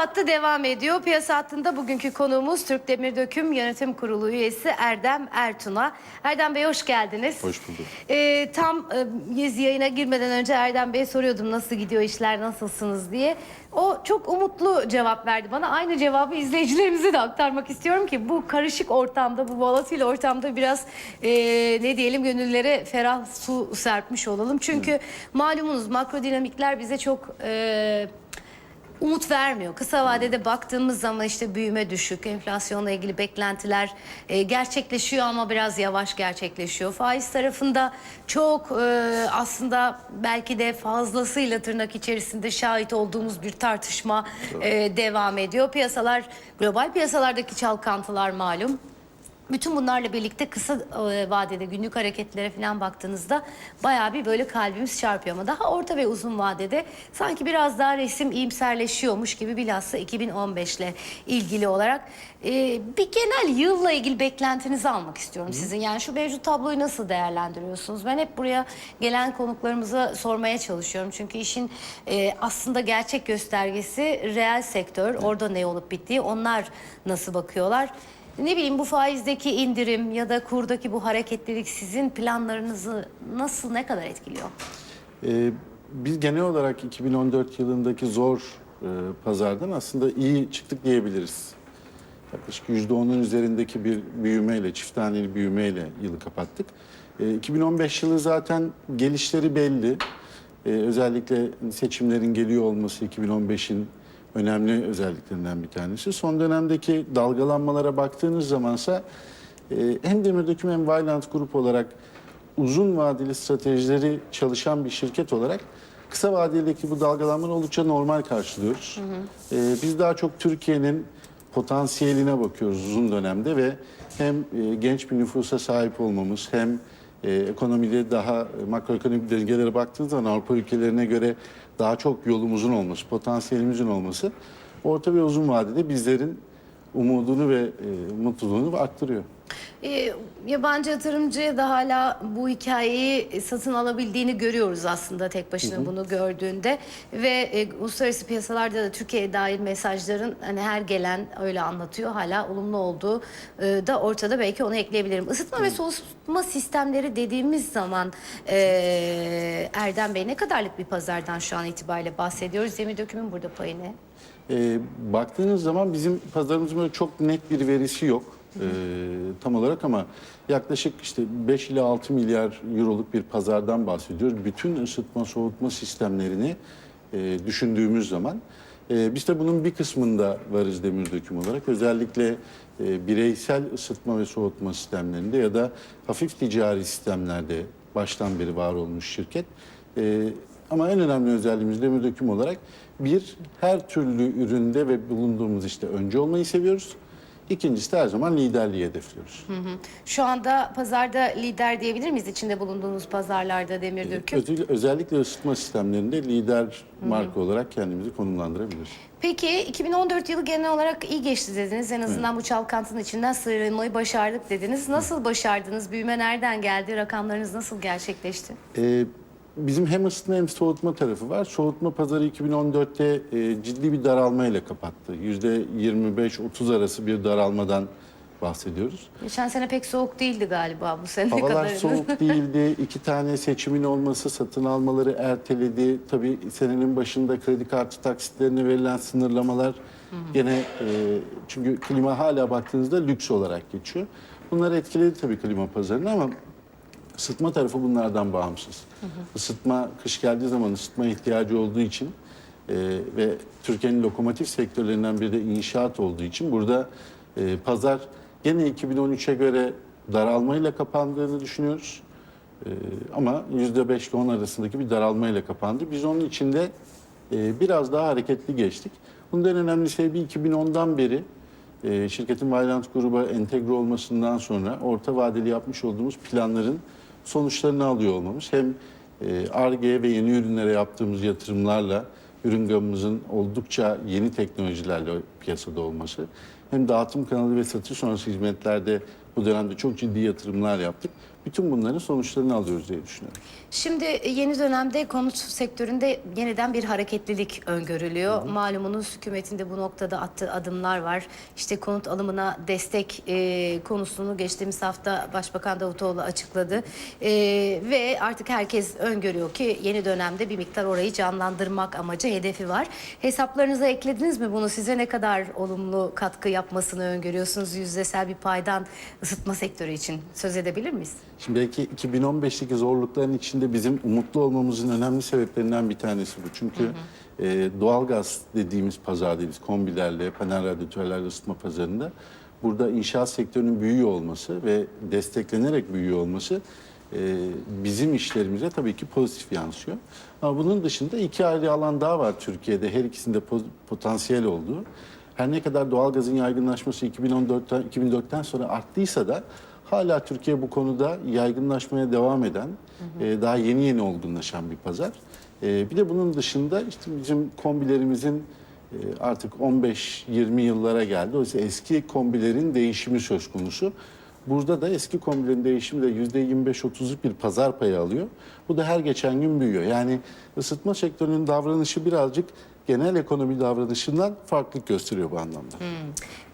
Hattı devam ediyor. Piyasa Hattı'nda bugünkü konuğumuz Türk Demir Döküm Yönetim Kurulu üyesi Erdem Ertun'a. Erdem Bey hoş geldiniz. Hoş bulduk. Ee, tam e, yayına girmeden önce Erdem Bey'e soruyordum nasıl gidiyor işler, nasılsınız diye. O çok umutlu cevap verdi bana. Aynı cevabı izleyicilerimize de aktarmak istiyorum ki bu karışık ortamda, bu volatil ortamda biraz e, ne diyelim gönüllere ferah su serpmiş olalım. Çünkü malumunuz makro dinamikler bize çok... e, umut vermiyor. Kısa vadede baktığımız zaman işte büyüme düşük, enflasyonla ilgili beklentiler e, gerçekleşiyor ama biraz yavaş gerçekleşiyor. Faiz tarafında çok e, aslında belki de fazlasıyla tırnak içerisinde şahit olduğumuz bir tartışma e, devam ediyor. Piyasalar, global piyasalardaki çalkantılar malum. Bütün bunlarla birlikte kısa e, vadede günlük hareketlere falan baktığınızda bayağı bir böyle kalbimiz çarpıyor ama daha orta ve uzun vadede sanki biraz daha resim iyimserleşiyormuş gibi bilhassa 2015 ile ilgili olarak e, bir genel yılla ilgili beklentinizi almak istiyorum sizin. Yani şu mevcut tabloyu nasıl değerlendiriyorsunuz? Ben hep buraya gelen konuklarımıza sormaya çalışıyorum. Çünkü işin e, aslında gerçek göstergesi reel sektör. Orada ne olup bittiği onlar nasıl bakıyorlar? Ne bileyim bu faizdeki indirim ya da kurdaki bu hareketlilik sizin planlarınızı nasıl ne kadar etkiliyor? Ee, biz genel olarak 2014 yılındaki zor e, pazardan aslında iyi çıktık diyebiliriz. Yaklaşık %10'un üzerindeki bir büyümeyle, çift taneli büyümeyle yılı kapattık. Ee, 2015 yılı zaten gelişleri belli. Ee, özellikle seçimlerin geliyor olması 2015'in önemli özelliklerinden bir tanesi. Son dönemdeki dalgalanmalara baktığınız zamansa e, hem Demir Döküm hem Valiant Grup olarak uzun vadeli stratejileri çalışan bir şirket olarak kısa vadedeki bu dalgalanmanı oldukça normal karşılıyoruz. Ee, biz daha çok Türkiye'nin potansiyeline bakıyoruz uzun dönemde ve hem e, genç bir nüfusa sahip olmamız hem e, ekonomide daha e, makroekonomik dengelere baktığınız zaman Avrupa ülkelerine göre daha çok yolumuzun olması, potansiyelimizin olması orta ve uzun vadede bizlerin umudunu ve e, mutluluğunu arttırıyor. Ee, yabancı yatırımcıya da hala bu hikayeyi satın alabildiğini görüyoruz aslında tek başına bunu gördüğünde ve e, uluslararası piyasalarda da Türkiye'ye dair mesajların hani her gelen öyle anlatıyor hala olumlu olduğu e, da ortada belki onu ekleyebilirim. Isıtma ve soğutma sistemleri dediğimiz zaman e, Erdem Bey ne kadarlık bir pazardan şu an itibariyle bahsediyoruz? Demir dökümün burada payı ne? E, baktığınız zaman bizim pazarımızın böyle çok net bir verisi yok e, tam olarak ama yaklaşık işte 5 ile 6 milyar euroluk bir pazardan bahsediyoruz. Bütün ısıtma soğutma sistemlerini e, düşündüğümüz zaman e, biz de bunun bir kısmında varız demir döküm olarak. Özellikle e, bireysel ısıtma ve soğutma sistemlerinde ya da hafif ticari sistemlerde baştan beri var olmuş şirket. E, ama en önemli özelliğimiz demir döküm olarak bir, her türlü üründe ve bulunduğumuz işte önce olmayı seviyoruz. İkincisi de her zaman liderliği hedefliyoruz. Şu anda pazarda lider diyebilir miyiz içinde bulunduğunuz pazarlarda demir döküm? Özel- özellikle ısıtma sistemlerinde lider marka olarak kendimizi konumlandırabiliriz. Peki 2014 yılı genel olarak iyi geçti dediniz. En azından bu çalkantının içinden sıyrılmayı başardık dediniz. Nasıl başardınız? Büyüme nereden geldi? Rakamlarınız nasıl gerçekleşti? Ee, bizim hem ısıtma hem soğutma tarafı var. Soğutma pazarı 2014'te e, ciddi bir daralmayla kapattı. %25-30 arası bir daralmadan bahsediyoruz. Geçen sene pek soğuk değildi galiba bu sene Havalar kadar. soğuk değildi. İki tane seçimin olması satın almaları erteledi. Tabii senenin başında kredi kartı taksitlerine verilen sınırlamalar gene e, çünkü klima hala baktığınızda lüks olarak geçiyor. Bunlar etkiledi tabii klima pazarını ama ısıtma tarafı bunlardan bağımsız. Isıtma kış geldiği zaman ısıtma ihtiyacı olduğu için e, ve Türkiye'nin lokomotif sektörlerinden biri de inşaat olduğu için burada e, pazar gene 2013'e göre daralmayla kapandığını düşünüyoruz. E, ama %5 ile 10 arasındaki bir daralmayla kapandı. Biz onun içinde e, biraz daha hareketli geçtik. Bundan önemli sebebi 2010'dan beri e, şirketin Valiant gruba entegre olmasından sonra orta vadeli yapmış olduğumuz planların sonuçlarını alıyor olmamız. Hem e, Ar-Ge ve yeni ürünlere yaptığımız yatırımlarla ürün gamımızın oldukça yeni teknolojilerle piyasada olması hem dağıtım kanalı ve satış sonrası hizmetlerde bu dönemde çok ciddi yatırımlar yaptık. Bütün bunların sonuçlarını alıyoruz diye düşünüyorum. Şimdi yeni dönemde konut sektöründe yeniden bir hareketlilik öngörülüyor. Malumunuz hükümetin de bu noktada attığı adımlar var. İşte konut alımına destek e, konusunu geçtiğimiz hafta Başbakan Davutoğlu açıkladı. E, ve artık herkes öngörüyor ki yeni dönemde bir miktar orayı canlandırmak amacı, hedefi var. Hesaplarınıza eklediniz mi bunu? Size ne kadar olumlu katkı yapmasını öngörüyorsunuz? Yüzdesel bir paydan ısıtma sektörü için söz edebilir miyiz? Şimdi belki 2015'teki zorlukların içinde bizim umutlu olmamızın önemli sebeplerinden bir tanesi bu. Çünkü e, doğalgaz dediğimiz pazardayız. Kombilerle, panel radyatörlerle ısıtma pazarında. Burada inşaat sektörünün büyüyor olması ve desteklenerek büyüyor olması e, bizim işlerimize tabii ki pozitif yansıyor. Ama bunun dışında iki ayrı alan daha var Türkiye'de. Her ikisinde po- potansiyel olduğu. Her ne kadar doğalgazın yaygınlaşması 2014'ten 2004'ten sonra arttıysa da hala Türkiye bu konuda yaygınlaşmaya devam eden, e, daha yeni yeni olgunlaşan bir pazar. E, bir de bunun dışında işte bizim kombilerimizin e, artık 15-20 yıllara geldi. Oysa eski kombilerin değişimi söz konusu. Burada da eski kombilerin değişimi de %25-30'luk bir pazar payı alıyor. Bu da her geçen gün büyüyor. Yani ısıtma sektörünün davranışı birazcık genel ekonomi davranışından farklılık gösteriyor bu anlamda.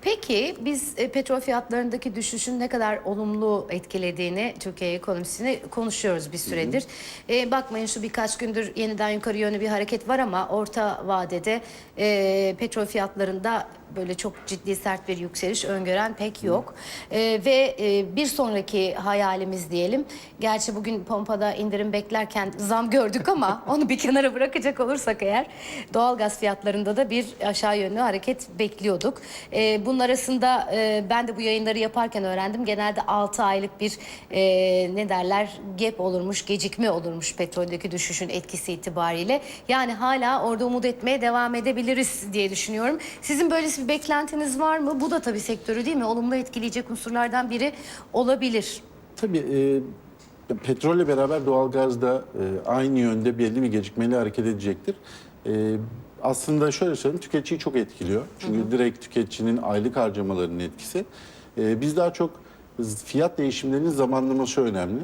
Peki biz e, petrol fiyatlarındaki düşüşün ne kadar olumlu etkilediğini Türkiye ekonomisini konuşuyoruz bir süredir. E, bakmayın şu birkaç gündür yeniden yukarı yönlü bir hareket var ama orta vadede e, petrol fiyatlarında böyle çok ciddi sert bir yükseliş öngören pek yok. E, ve e, bir sonraki hayalimiz diyelim. Gerçi bugün pompada indirim beklerken zam gördük ama onu bir kenara bırakacak olursak eğer doğalgaz fiyatlarında da bir aşağı yönlü hareket bekliyorduk. E, bunun arasında e, ben de bu yayınları yaparken öğrendim. Genelde 6 aylık bir e, ne derler gap olurmuş, gecikme olurmuş petroldeki düşüşün etkisi itibariyle. Yani hala orada umut etmeye devam edebiliriz diye düşünüyorum. Sizin bir beklentiniz var mı? Bu da tabii sektörü değil mi? Olumlu etkileyecek unsurlardan biri olabilir. Tabii e, petrolle beraber doğalgaz da e, aynı yönde belli bir gecikmeli hareket edecektir. E, aslında şöyle söyleyeyim, tüketiciyi çok etkiliyor. Çünkü direkt tüketicinin aylık harcamalarının etkisi. E, biz daha çok fiyat değişimlerinin zamanlaması önemli.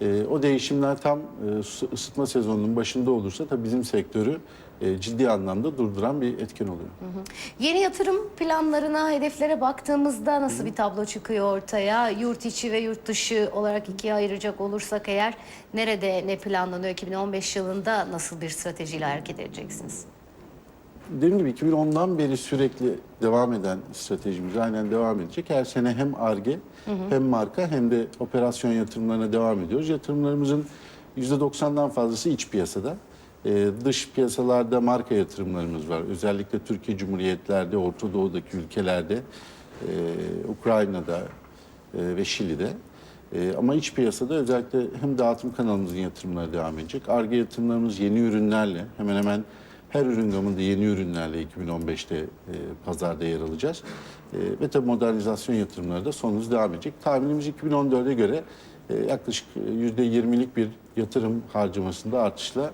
E, o değişimler tam e, ısı- ısıtma sezonunun başında olursa tabii bizim sektörü e, ciddi anlamda durduran bir etken oluyor. Yeni yatırım planlarına, hedeflere baktığımızda nasıl bir tablo çıkıyor ortaya? Yurt içi ve yurt dışı olarak ikiye ayıracak olursak eğer nerede ne planlanıyor? 2015 yılında nasıl bir stratejiyle hareket edeceksiniz? Dediğim gibi 2010'dan beri sürekli devam eden stratejimiz aynen devam edecek. Her sene hem ARGE hem marka hem de operasyon yatırımlarına devam ediyoruz. Yatırımlarımızın %90'dan fazlası iç piyasada. Ee, dış piyasalarda marka yatırımlarımız var. Özellikle Türkiye Cumhuriyetler'de, Orta Doğu'daki ülkelerde, e, Ukrayna'da e, ve Şili'de. E, ama iç piyasada özellikle hem dağıtım kanalımızın yatırımları devam edecek. ARGE yatırımlarımız yeni ürünlerle hemen hemen her ürün gamında yeni ürünlerle 2015'te e, pazarda yer alacağız. E, ve tabii modernizasyon yatırımları da son hız devam edecek. Tahminimiz 2014'e göre e, yaklaşık e, %20'lik bir yatırım harcamasında artışla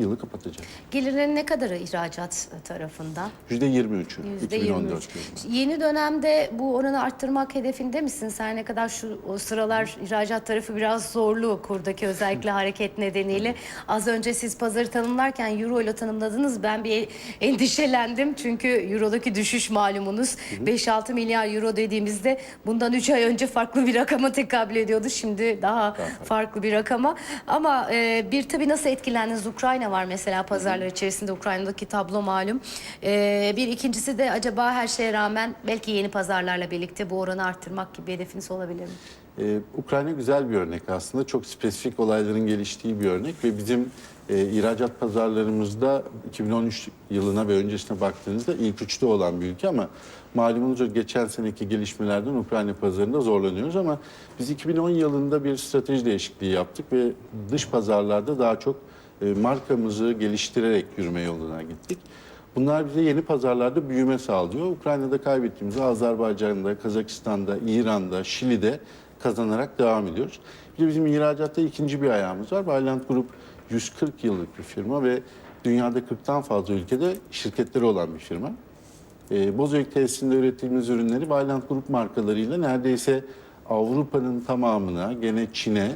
yılı kapatacak. Gelirlerin ne kadarı ihracat tarafında? %23'ü 2014 %23. yılında. Yeni dönemde bu oranı arttırmak hedefinde misin? Her ne kadar şu o sıralar ihracat tarafı biraz zorlu kurdaki özellikle hareket nedeniyle. Az önce siz pazarı tanımlarken euro ile tanımladınız. Ben bir endişelendim. Çünkü eurodaki düşüş malumunuz. 5-6 milyar euro dediğimizde bundan 3 ay önce farklı bir rakama tekabül ediyordu. Şimdi daha farklı bir rakama. Ama e, bir tabii nasıl etkilendiniz? Ukrayna var mesela pazarlar içerisinde Ukrayna'daki tablo malum. E, bir ikincisi de acaba her şeye rağmen belki yeni pazarlarla birlikte bu oranı arttırmak gibi bir hedefiniz olabilir mi? Ee, Ukrayna güzel bir örnek aslında. Çok spesifik olayların geliştiği bir örnek ve bizim e, ihracat pazarlarımızda 2013 yılına ve öncesine baktığınızda ilk üçte olan bir ülke ama malumunuz geçen seneki gelişmelerden Ukrayna pazarında zorlanıyoruz ama biz 2010 yılında bir strateji değişikliği yaptık ve dış pazarlarda daha çok markamızı geliştirerek yürüme yoluna gittik. Bunlar bize yeni pazarlarda büyüme sağlıyor. Ukrayna'da kaybettiğimizi Azerbaycan'da, Kazakistan'da, İran'da, Şili'de kazanarak devam ediyoruz. Bir de bizim ihracatta ikinci bir ayağımız var. Vaillant Group 140 yıllık bir firma ve dünyada 40'tan fazla ülkede şirketleri olan bir firma. E, Bozüyük tesisinde ürettiğimiz ürünleri Vaillant Group markalarıyla neredeyse Avrupa'nın tamamına, gene Çin'e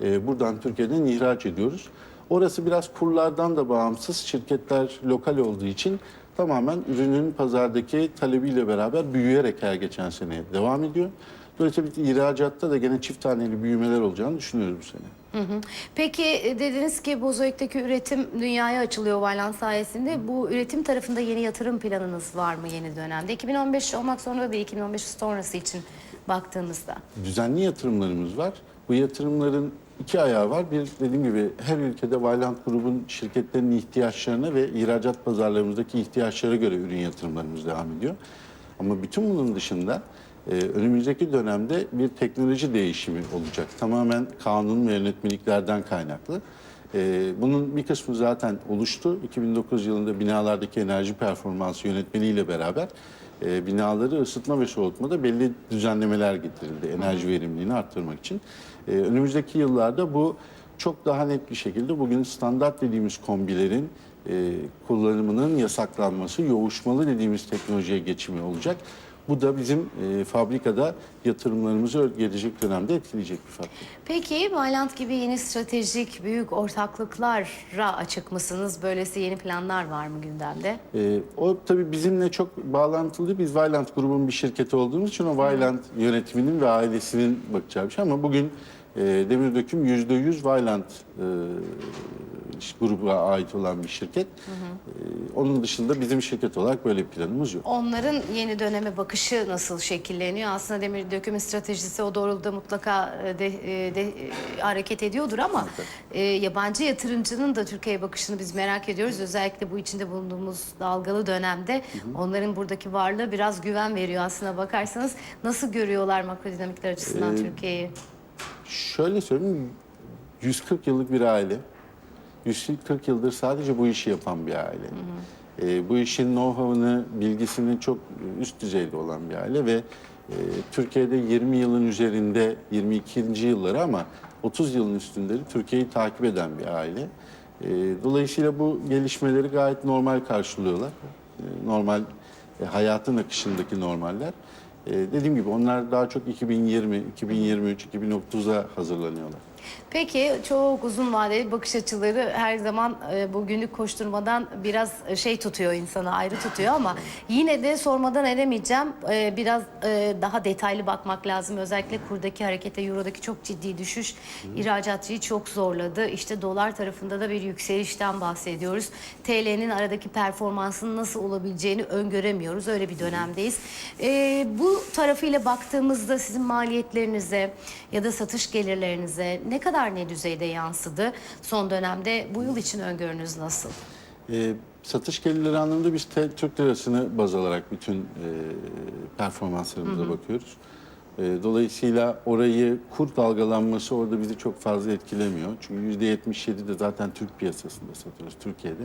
e, buradan Türkiye'den ihraç ediyoruz. Orası biraz kurlardan da bağımsız. Şirketler lokal olduğu için tamamen ürünün pazardaki talebiyle beraber büyüyerek her geçen sene devam ediyor. Dolayısıyla ihracatta da gene çift taneli büyümeler olacağını düşünüyoruz bu sene. Hı hı. Peki e, dediniz ki Bozoik'teki üretim dünyaya açılıyor Valan sayesinde. Bu üretim tarafında yeni yatırım planınız var mı yeni dönemde? 2015 olmak zorunda değil, 2015 sonrası için baktığımızda. düzenli yatırımlarımız var. Bu yatırımların iki ayağı var. Bir dediğim gibi her ülkede Valiant Grubun şirketlerinin ihtiyaçlarına ve ihracat pazarlarımızdaki ihtiyaçlara göre ürün yatırımlarımız devam ediyor. Ama bütün bunun dışında e, önümüzdeki dönemde bir teknoloji değişimi olacak. Tamamen kanun ve yönetmeliklerden kaynaklı. E, bunun bir kısmı zaten oluştu. 2009 yılında binalardaki enerji performansı yönetmeliğiyle beraber e, binaları ısıtma ve soğutmada belli düzenlemeler getirildi enerji verimliliğini arttırmak için. E, önümüzdeki yıllarda bu çok daha net bir şekilde bugün standart dediğimiz kombilerin e, kullanımının yasaklanması, yoğuşmalı dediğimiz teknolojiye geçimi olacak. Bu da bizim e, fabrikada yatırımlarımızı gelecek dönemde etkileyecek bir faktör. Peki Valant gibi yeni stratejik büyük ortaklıklara açık mısınız? Böylesi yeni planlar var mı gündemde? Ee, o tabii bizimle çok bağlantılı. Biz Valiant grubun bir şirketi olduğumuz için o Valiant yönetiminin ve ailesinin bakacağı bir şey. Ama bugün e, Demir Döküm yüzde yüz Valiant e, gruba ait olan bir şirket. E, onun dışında bizim şirket olarak böyle bir planımız yok. Onların yeni döneme bakışı nasıl şekilleniyor? Aslında demir dökümün stratejisi o doğrultuda mutlaka e, de, e, de, e, hareket ediyordur ama e, yabancı yatırımcının da Türkiye'ye bakışını biz merak ediyoruz. Özellikle bu içinde bulunduğumuz dalgalı dönemde onların buradaki varlığı biraz güven veriyor aslına bakarsanız. Nasıl görüyorlar makrodinamikler açısından Ee, Türkiye'yi? Şöyle söyleyeyim, 140 yıllık bir aile. 140 yıldır sadece bu işi yapan bir aile. Ee, bu işin know-how'ını, bilgisini çok üst düzeyde olan bir aile ve e, Türkiye'de 20 yılın üzerinde, 22. yılları ama 30 yılın üstünde de Türkiye'yi takip eden bir aile. Ee, dolayısıyla bu gelişmeleri gayet normal karşılıyorlar. Ee, normal e, hayatın akışındaki normaller. Ee, dediğim gibi onlar daha çok 2020, 2023, 2030'a hazırlanıyorlar. Peki çok uzun vadeli bakış açıları her zaman e, bu günlük koşturmadan biraz e, şey tutuyor insanı ayrı tutuyor ama yine de sormadan edemeyeceğim. E, biraz e, daha detaylı bakmak lazım. Özellikle kurdaki harekete, eurodaki çok ciddi düşüş ihracatçıyı çok zorladı. İşte dolar tarafında da bir yükselişten bahsediyoruz. TL'nin aradaki performansının nasıl olabileceğini öngöremiyoruz. Öyle bir dönemdeyiz. E, bu tarafıyla baktığımızda sizin maliyetlerinize ya da satış gelirlerinize ne kadar ne düzeyde yansıdı son dönemde? Bu yıl için öngörünüz nasıl? Ee, satış gelirleri anlamında biz te- Türk lirasını baz alarak bütün e, performanslarımıza bakıyoruz. E, dolayısıyla orayı kur dalgalanması orada bizi çok fazla etkilemiyor. Çünkü yüzde 77 de zaten Türk piyasasında satıyoruz Türkiye'de.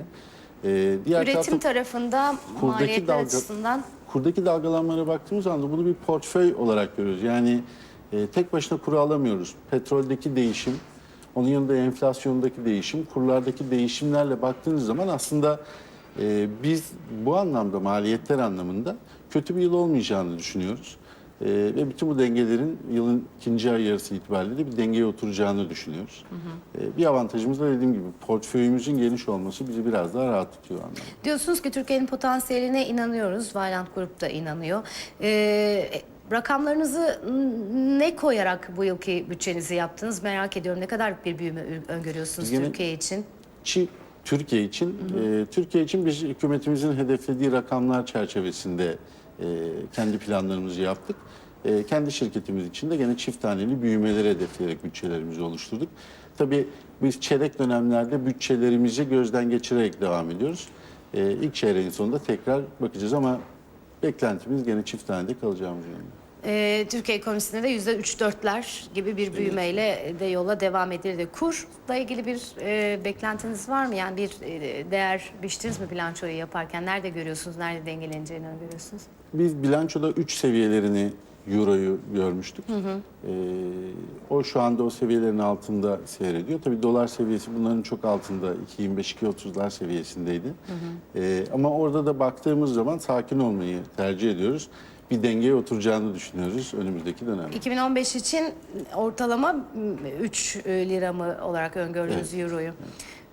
E, diğer Üretim tarafta tarafında maliyetler dalga- açısından kurdaki dalgalanmalara baktığımız anda bunu bir portföy olarak görüyoruz. Yani e, tek başına kuru alamıyoruz. Petroldeki değişim, onun yanında enflasyondaki değişim, kurlardaki değişimlerle baktığınız zaman aslında e, biz bu anlamda maliyetler anlamında kötü bir yıl olmayacağını düşünüyoruz. E, ve bütün bu dengelerin yılın ikinci ay yarısı itibariyle de bir dengeye oturacağını düşünüyoruz. E, bir avantajımız da dediğim gibi portföyümüzün geniş olması bizi biraz daha rahat tutuyor anlamda. diyorsunuz ki Türkiye'nin potansiyeline inanıyoruz. Valant Grup da inanıyor. Ee, rakamlarınızı ne koyarak bu yılki bütçenizi yaptınız merak ediyorum. Ne kadar bir büyüme öngörüyorsunuz gene- Türkiye için? Çi Türkiye için e, Türkiye için biz hükümetimizin hedeflediği rakamlar çerçevesinde e, kendi planlarımızı yaptık. E, kendi şirketimiz için de gene çift taneli büyümeleri hedefleyerek bütçelerimizi oluşturduk. Tabii biz çeyrek dönemlerde bütçelerimizi gözden geçirerek devam ediyoruz. E, ilk çeyreğin sonunda tekrar bakacağız ama beklentimiz gene çift tanede kalacağımız yönünde. Ee, Türkiye ekonomisinde de yüzde üç dörtler gibi bir büyümeyle de yola devam edildi. Kurla ilgili bir e, beklentiniz var mı? Yani bir e, değer biçtiniz mi bilançoyu yaparken? Nerede görüyorsunuz? Nerede dengeleneceğini öngörüyorsunuz? Biz bilançoda 3 seviyelerini Euro'yu görmüştük. Ee, o şu anda o seviyelerin altında seyrediyor. Tabii dolar seviyesi bunların çok altında 2.25-2.30'lar seviyesindeydi. Ee, ama orada da baktığımız zaman sakin olmayı tercih ediyoruz. Bir dengeye oturacağını düşünüyoruz önümüzdeki dönemde. 2015 için ortalama 3 lira mı olarak öngördünüz Euro'yu?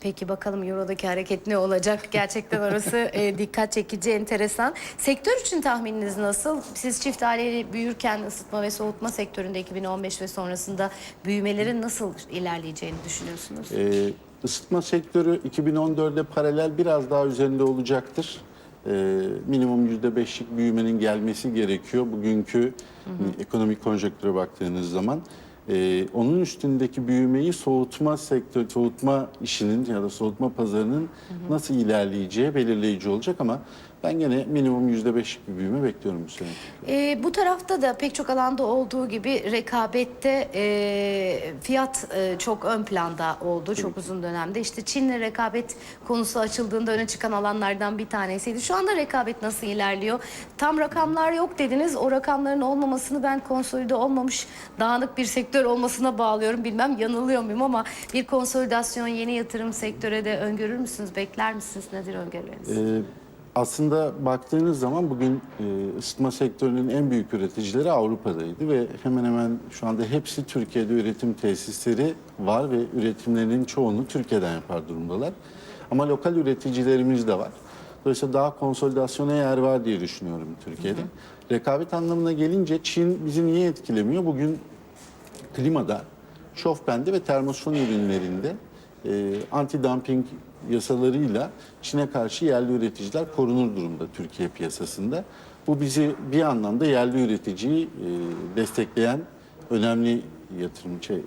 Peki bakalım Euro'daki hareket ne olacak? Gerçekten orası e, dikkat çekici, enteresan. Sektör için tahmininiz nasıl? Siz çift aileli büyürken ısıtma ve soğutma sektöründe 2015 ve sonrasında büyümelerin nasıl ilerleyeceğini düşünüyorsunuz? Ee, ısıtma sektörü 2014'de paralel biraz daha üzerinde olacaktır. Ee, minimum %5'lik büyümenin gelmesi gerekiyor. Bugünkü hani, ekonomik konjonktüre baktığınız zaman. Ee, onun üstündeki büyümeyi soğutma sektörü, soğutma işinin ya da soğutma pazarının nasıl ilerleyeceği belirleyici olacak ama ben gene minimum %5'lik bir büyüme bekliyorum bu sene. Ee, bu tarafta da pek çok alanda olduğu gibi rekabette e, fiyat e, çok ön planda oldu çok uzun dönemde. İşte Çin'le rekabet konusu açıldığında öne çıkan alanlardan bir tanesiydi. Şu anda rekabet nasıl ilerliyor? Tam rakamlar yok dediniz. O rakamların olmamasını ben konsolide olmamış dağınık bir sektör olmasına bağlıyorum. Bilmem yanılıyor muyum ama bir konsolidasyon yeni yatırım sektöre de öngörür müsünüz? Bekler misiniz? Nedir öngörüleriniz? Ee, aslında baktığınız zaman bugün e, ısıtma sektörünün en büyük üreticileri Avrupa'daydı ve hemen hemen şu anda hepsi Türkiye'de üretim tesisleri var ve üretimlerinin çoğunu Türkiye'den yapar durumdalar. Ama lokal üreticilerimiz de var. Dolayısıyla daha konsolidasyona yer var diye düşünüyorum Türkiye'de. Rekabet anlamına gelince Çin bizi niye etkilemiyor? Bugün klimada, şofbende ve termosfon ürünlerinde e, anti-dumping yasalarıyla Çin'e karşı yerli üreticiler korunur durumda Türkiye piyasasında. Bu bizi bir anlamda yerli üreticiyi e, destekleyen önemli yatırım şey, e,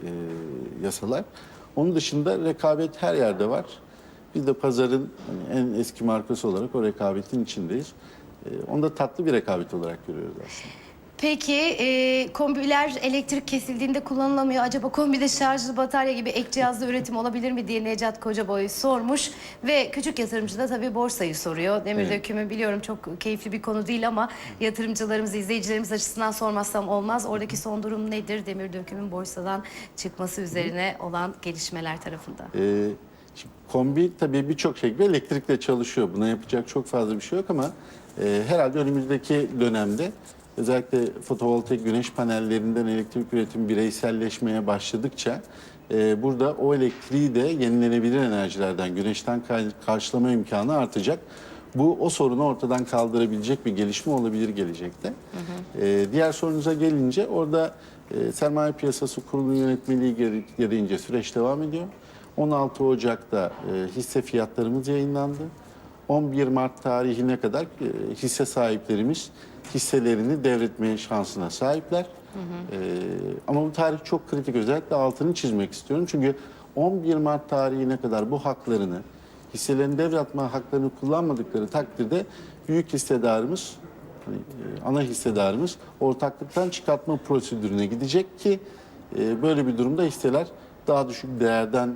yasalar. Onun dışında rekabet her yerde var. Biz de pazarın hani en eski markası olarak o rekabetin içindeyiz. E, onu da tatlı bir rekabet olarak görüyoruz aslında. Peki e, kombiler elektrik kesildiğinde kullanılamıyor. Acaba kombide şarjlı batarya gibi ek cihazlı üretim olabilir mi diye Necat Kocaboy sormuş. Ve küçük yatırımcı da tabii borsayı soruyor. Demir Evet. dökümü biliyorum çok keyifli bir konu değil ama yatırımcılarımız, izleyicilerimiz açısından sormazsam olmaz. Oradaki son durum nedir? Demir dökümün borsadan çıkması üzerine olan gelişmeler tarafında. Ee, şimdi kombi tabii birçok şekilde elektrikle çalışıyor. Buna yapacak çok fazla bir şey yok ama e, herhalde önümüzdeki dönemde özellikle fotovoltaik güneş panellerinden elektrik üretimi bireyselleşmeye başladıkça e, burada o elektriği de yenilenebilir enerjilerden, güneşten karşılama imkanı artacak. Bu o sorunu ortadan kaldırabilecek bir gelişme olabilir gelecekte. Ee, diğer sorunuza gelince orada e, sermaye piyasası kurulu yönetmeliği geri- gereğince süreç devam ediyor. 16 Ocak'ta e, hisse fiyatlarımız yayınlandı. 11 Mart tarihine kadar e, hisse sahiplerimiz hisselerini devretmeye şansına sahipler. E, ama bu tarih çok kritik. Özellikle altını çizmek istiyorum. Çünkü 11 Mart tarihine kadar bu haklarını, hisselerini devretme haklarını kullanmadıkları takdirde büyük hissedarımız, hani, e, ana hissedarımız ortaklıktan çıkartma prosedürüne gidecek ki e, böyle bir durumda hisseler daha düşük değerden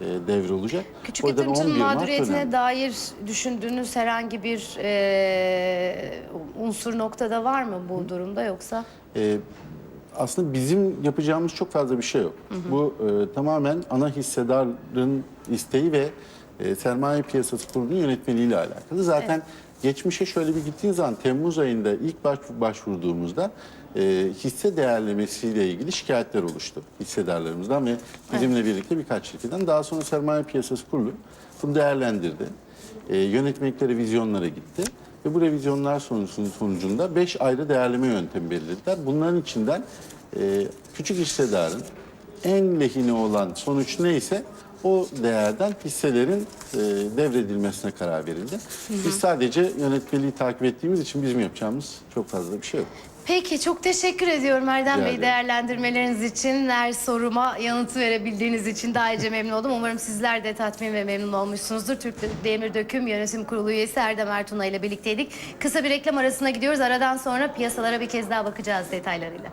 e, devrolacak. Küçük O yüzden yatırımcının 11 Mart mağduriyetine önemli. dair düşündüğünüz herhangi bir e, unsur noktada var mı bu durumda yoksa? Ee, aslında bizim yapacağımız çok fazla bir şey yok. Bu e, tamamen ana hissedarın isteği ve e, sermaye piyasası kurulunun yönetmeliğiyle alakalı. Zaten geçmişe şöyle bir gittiğiniz zaman Temmuz ayında ilk baş, başvurduğumuzda e, hisse değerlemesiyle ilgili şikayetler oluştu hissedarlarımızdan ve bizimle birlikte birkaç şirketten. Daha sonra sermaye piyasası kurulu bunu değerlendirdi. E, yönetmelikle revizyonlara gitti. Ve bu revizyonlar sonucun- sonucunda 5 ayrı değerleme yöntemi belirlediler. Bunların içinden e, küçük hissedarın en lehine olan sonuç neyse o değerden hisselerin e, devredilmesine karar verildi. Biz sadece yönetmeliği takip ettiğimiz için bizim yapacağımız çok fazla bir şey yok. Peki çok teşekkür ediyorum Erdem Rica Bey ederim. değerlendirmeleriniz için, her soruma yanıt verebildiğiniz için de ayrıca memnun oldum. Umarım sizler de tatmin ve memnun olmuşsunuzdur. Türk Demir Döküm Yönetim Kurulu üyesi Erdem Ertun'a ile birlikteydik. Kısa bir reklam arasına gidiyoruz. Aradan sonra piyasalara bir kez daha bakacağız detaylarıyla.